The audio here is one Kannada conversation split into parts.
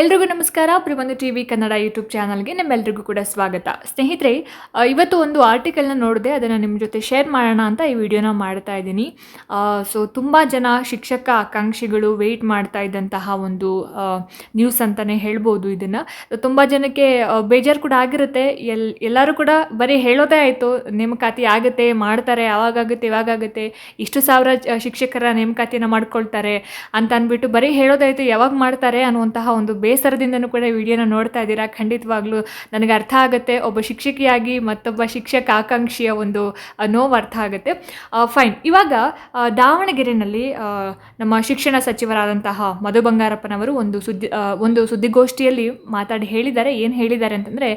ಎಲ್ರಿಗೂ ನಮಸ್ಕಾರ. Prabandhu T V Kannada YouTube ಚಾನಲ್ಗೆ ನಿಮ್ಮೆಲ್ರಿಗೂ ಕೂಡ ಸ್ವಾಗತ. ಸ್ನೇಹಿತರೆ ಇವತ್ತು ಒಂದು ಆರ್ಟಿಕಲ್ನ ನೋಡಿದೆ, ಅದನ್ನು ನಿಮ್ಮ ಜೊತೆ ಶೇರ್ ಮಾಡೋಣ ಅಂತ ಈ ವಿಡಿಯೋನ ಮಾಡ್ತಾ ಇದ್ದೀನಿ. ಸೊ, ತುಂಬ ಜನ ಶಿಕ್ಷಕ ಆಕಾಂಕ್ಷಿಗಳು ವೆಯ್ಟ್ ಮಾಡ್ತಾ ಇದ್ದಂತಹ ಒಂದು ನ್ಯೂಸ್ ಅಂತಲೇ ಹೇಳ್ಬೋದು ಇದನ್ನು. ತುಂಬ ಜನಕ್ಕೆ ಬೇಜಾರು ಕೂಡ ಆಗಿರುತ್ತೆ. ಎಲ್, ಎಲ್ಲರೂ ಕೂಡ ಬರೀ ಹೇಳೋದೇ ಆಯಿತು, ನೇಮಕಾತಿ ಆಗುತ್ತೆ, ಮಾಡ್ತಾರೆ ಯಾವಾಗುತ್ತೆ ಇವಾಗುತ್ತೆ ಇಷ್ಟು ಸಾವಿರ ಶಿಕ್ಷಕರ ನೇಮಕಾತಿಯನ್ನು ಮಾಡ್ಕೊಳ್ತಾರೆ ಅಂತ ಅಂದ್ಬಿಟ್ಟು ಬರೀ ಹೇಳೋದಾಯಿತು ಯಾವಾಗ ಮಾಡ್ತಾರೆ ಅನ್ನುವಂತಹ ಒಂದು ಬೇಸರದಿಂದನೂ ಕೂಡ ವಿಡಿಯೋನ ನೋಡ್ತಾ ಇದ್ದೀರಾ, ಖಂಡಿತವಾಗ್ಲೂ ನನಗೆ ಅರ್ಥ ಆಗುತ್ತೆ. ಒಬ್ಬ ಶಿಕ್ಷಕಿಯಾಗಿ ಮತ್ತೊಬ್ಬ ಶಿಕ್ಷಕ ಆಕಾಂಕ್ಷಿಯ ಒಂದು ನೋವು ಅರ್ಥ ಆಗುತ್ತೆ. ಫೈನ್. ಇವಾಗ ದಾವಣಗೆರೆಯಲ್ಲಿ ನಮ್ಮ ಶಿಕ್ಷಣ ಸಚಿವರಾದಂತಹ ಮಧು ಬಂಗಾರಪ್ಪನವರು ಒಂದು ಸುದ್ದಿ ಒಂದು ಸುದ್ದಿಗೋಷ್ಠಿಯಲ್ಲಿ ಮಾತಾಡಿ ಹೇಳಿದ್ದಾರೆ. ಏನು ಹೇಳಿದ್ದಾರೆ ಅಂತಂದರೆ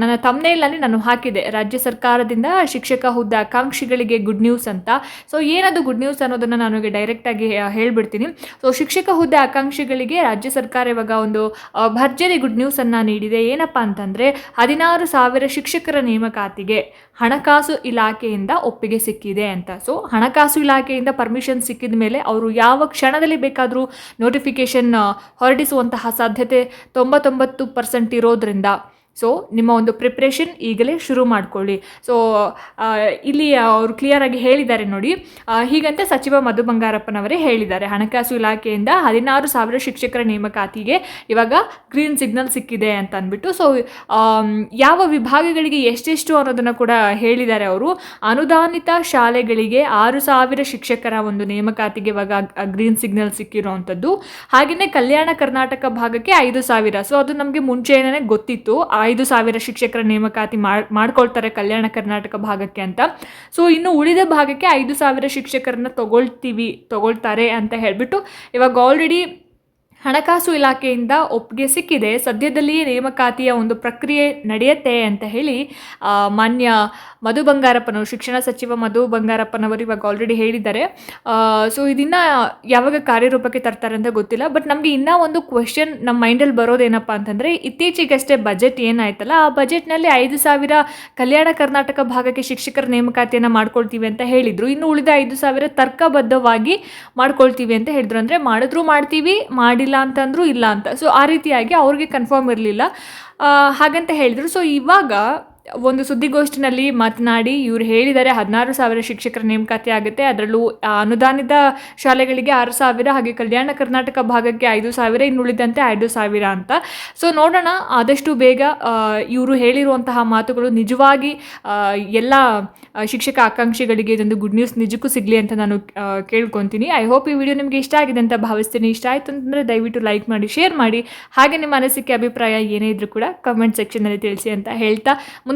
ನನ್ನ ತಮ್ಮನೇಲಲ್ಲಿ ನಾನು ಹಾಕಿದೆ ರಾಜ್ಯ ಸರ್ಕಾರದಿಂದ ಶಿಕ್ಷಕ ಹುದ್ದೆ ಆಕಾಂಕ್ಷಿಗಳಿಗೆ ಗುಡ್ ನ್ಯೂಸ್ ಅಂತ. ಸೊ ಏನದು ಗುಡ್ ನ್ಯೂಸ್ ಅನ್ನೋದನ್ನು ನನಗೆ ಡೈರೆಕ್ಟಾಗಿ ಹೇಳ್ಬಿಡ್ತೀನಿ. ಸೊ ಶಿಕ್ಷಕ ಹುದ್ದೆ ಆಕಾಂಕ್ಷಿಗಳಿಗೆ ರಾಜ್ಯ ಸರ್ಕಾರ ಇವಾಗ ಒಂದು ಭರ್ಜರಿ ಗುಡ್ ನ್ಯೂಸನ್ನು ನೀಡಿದೆ. ಏನಪ್ಪ ಅಂತಂದರೆ, ಹದಿನಾರು ಸಾವಿರ ಶಿಕ್ಷಕರ ನೇಮಕಾತಿಗೆ ಹಣಕಾಸು ಇಲಾಖೆಯಿಂದ ಒಪ್ಪಿಗೆ ಸಿಕ್ಕಿದೆ ಅಂತ. ಸೊ ಹಣಕಾಸು ಇಲಾಖೆಯಿಂದ ಪರ್ಮಿಷನ್ ಸಿಕ್ಕಿದ ಮೇಲೆ ಅವರು ಯಾವ ಕ್ಷಣದಲ್ಲಿ ಬೇಕಾದರೂ ನೋಟಿಫಿಕೇಷನ್ ಹೊರಡಿಸುವಂತಹ ಸಾಧ್ಯತೆ ತೊಂಬತ್ತೊಂಬತ್ತು ಪರ್ಸೆಂಟ್ ಇರೋದ್ರಿಂದ ಸೊ ನಿಮ್ಮ ಒಂದು ಪ್ರಿಪ್ರೇಷನ್ ಈಗಲೇ ಶುರು ಮಾಡ್ಕೊಳ್ಳಿ. ಸೊ ಇಲ್ಲಿ ಅವರು ಕ್ಲಿಯರಾಗಿ ಹೇಳಿದ್ದಾರೆ ನೋಡಿ. ಹೀಗಂತ ಸಚಿವ ಮಧು ಬಂಗಾರಪ್ಪನವರೇ ಹೇಳಿದ್ದಾರೆ. ಹಣಕಾಸು ಇಲಾಖೆಯಿಂದ ಹದಿನಾರು ಸಾವಿರ ಶಿಕ್ಷಕರ ನೇಮಕಾತಿಗೆ ಇವಾಗ ಗ್ರೀನ್ ಸಿಗ್ನಲ್ ಸಿಕ್ಕಿದೆ ಅಂತ ಅಂದ್ಬಿಟ್ಟು. ಸೊ ಯಾವ ವಿಭಾಗಗಳಿಗೆ ಎಷ್ಟೆಷ್ಟು ಅನ್ನೋದನ್ನು ಕೂಡ ಹೇಳಿದ್ದಾರೆ ಅವರು. ಅನುದಾನಿತ ಶಾಲೆಗಳಿಗೆ ಆರು ಸಾವಿರ ಶಿಕ್ಷಕರ ಒಂದು ನೇಮಕಾತಿಗೆ ಇವಾಗ ಗ್ರೀನ್ ಸಿಗ್ನಲ್ ಸಿಕ್ಕಿರೋವಂಥದ್ದು ಹಾಗೆಯೇ ಕಲ್ಯಾಣ ಕರ್ನಾಟಕ ಭಾಗಕ್ಕೆ ಐದು ಸಾವಿರ. ಸೊ ಅದು ನಮಗೆ ಮುಂಚೆನೇ ಗೊತ್ತಿತ್ತು. ಐದು ಸಾವಿರ ಶಿಕ್ಷಕರ ನೇಮಕಾತಿ ಮಾಡ್, ಮಾಡ್ಕೊಳ್ತಾರೆ ಕಲ್ಯಾಣ ಕರ್ನಾಟಕ ಭಾಗಕ್ಕೆ ಅಂತ. ಸೊ ಇನ್ನು ಉಳಿದ ಭಾಗಕ್ಕೆ ಐದು ಸಾವಿರ ಶಿಕ್ಷಕರನ್ನ ತಗೊಳ್ತೀವಿ, ತಗೊಳ್ತಾರೆ ಅಂತ ಹೇಳಿಬಿಟ್ಟು ಇವಾಗ ಆಲ್ರೆಡಿ ಹಣಕಾಸು ಇಲಾಖೆಯಿಂದ ಒಪ್ಪಿಗೆ ಸಿಕ್ಕಿದೆ. ಸದ್ಯದಲ್ಲಿಯೇ ನೇಮಕಾತಿಯ ಒಂದು ಪ್ರಕ್ರಿಯೆ ನಡೆಯುತ್ತೆ ಅಂತ ಹೇಳಿ ಮಾನ್ಯ ಮಧು ಬಂಗಾರಪ್ಪನವರು, ಶಿಕ್ಷಣ ಸಚಿವ ಮಧು ಬಂಗಾರಪ್ಪನವರು ಇವಾಗ ಆಲ್ರೆಡಿ ಹೇಳಿದ್ದಾರೆ. ಸೊ ಇದನ್ನು ಯಾವಾಗ ಕಾರ್ಯರೂಪಕ್ಕೆ ತರ್ತಾರೆ ಅಂತ ಗೊತ್ತಿಲ್ಲ. ಬಟ್ ನಮಗೆ ಇನ್ನೂ ಒಂದು ಕ್ವೆಶನ್ ನಮ್ಮ ಮೈಂಡಲ್ಲಿ ಬರೋದೇನಪ್ಪ ಅಂತಂದರೆ, ಇತ್ತೀಚೆಗಷ್ಟೇ ಬಜೆಟ್ ಏನಾಯ್ತಲ್ಲ, ಆ ಬಜೆಟ್ನಲ್ಲಿ ಐದು ಸಾವಿರ ಕಲ್ಯಾಣ ಕರ್ನಾಟಕ ಭಾಗಕ್ಕೆ ಶಿಕ್ಷಕರ ನೇಮಕಾತಿಯನ್ನು ಮಾಡ್ಕೊಳ್ತೀವಿ ಅಂತ ಹೇಳಿದರು. ಇನ್ನು ಉಳಿದ ಐದು ಸಾವಿರ ತರ್ಕಬದ್ಧವಾಗಿ ಮಾಡ್ಕೊಳ್ತೀವಿ ಅಂತ ಹೇಳಿದ್ರು. ಅಂದರೆ ಮಾಡಿದ್ರು ಮಾಡ್ತೀವಿ, ಮಾಡಿಲ್ಲ ಅಂತಂದ್ರು ಇಲ್ಲ ಅಂತ. ಸೊ ಆ ರೀತಿಯಾಗಿ ಅವ್ರಿಗೆ ಕನ್ಫರ್ಮ್ ಇರಲಿಲ್ಲ. ಹಾಗಂತ ಹೇಳಿದರು. ಸೊ ಇವಾಗ ಒಂದು ಸುದ್ದಿಗೋಷ್ಠಿನಲ್ಲಿ ಮಾತನಾಡಿ, ಇವರು ಹೇಳಿದ್ದಾರೆ ಹದಿನಾರು ಸಾವಿರ ಶಿಕ್ಷಕರ ನೇಮಕಾತಿ ಆಗುತ್ತೆ. ಅದರಲ್ಲೂ ಅನುದಾನಿತ ಶಾಲೆಗಳಿಗೆ ಆರು ಸಾವಿರ ಹಾಗೆ ಕಲ್ಯಾಣ ಕರ್ನಾಟಕ ಭಾಗಕ್ಕೆ ಐದು ಸಾವಿರ, ಇನ್ನುಳಿದಂತೆ ಐದು ಸಾವಿರ ಅಂತ. ಸೊ ನೋಡೋಣ. ಆದಷ್ಟು ಬೇಗ ಇವರು ಹೇಳಿರುವಂತಹ ಮಾತುಗಳು ನಿಜವಾಗಿ ಎಲ್ಲ ಶಿಕ್ಷಕ ಆಕಾಂಕ್ಷಿಗಳಿಗೆ ಇದೊಂದು ಗುಡ್ ನ್ಯೂಸ್ ನಿಜಕ್ಕೂ ಸಿಗಲಿ ಅಂತ ನಾನು ಕೇಳ್ಕೊತೀನಿ. ಐ ಹೋಪ್ ಈ ವಿಡಿಯೋ ನಿಮಗೆ ಇಷ್ಟ ಆಗಿದೆ ಅಂತ ಭಾವಿಸ್ತೀನಿ. ಇಷ್ಟ ಆಯಿತು ಅಂತಂದರೆ ದಯವಿಟ್ಟು ಲೈಕ್ ಮಾಡಿ ಶೇರ್ ಮಾಡಿ. ಹಾಗೆ ನಿಮ್ಮ ಅನಿಸಿಕೆ, ಅಭಿಪ್ರಾಯ ಏನೇ ಇದ್ರೂ ಕೂಡ ಕಮೆಂಟ್ ಸೆಕ್ಷನಲ್ಲಿ ತಿಳಿಸಿ ಅಂತ ಹೇಳ್ತಾ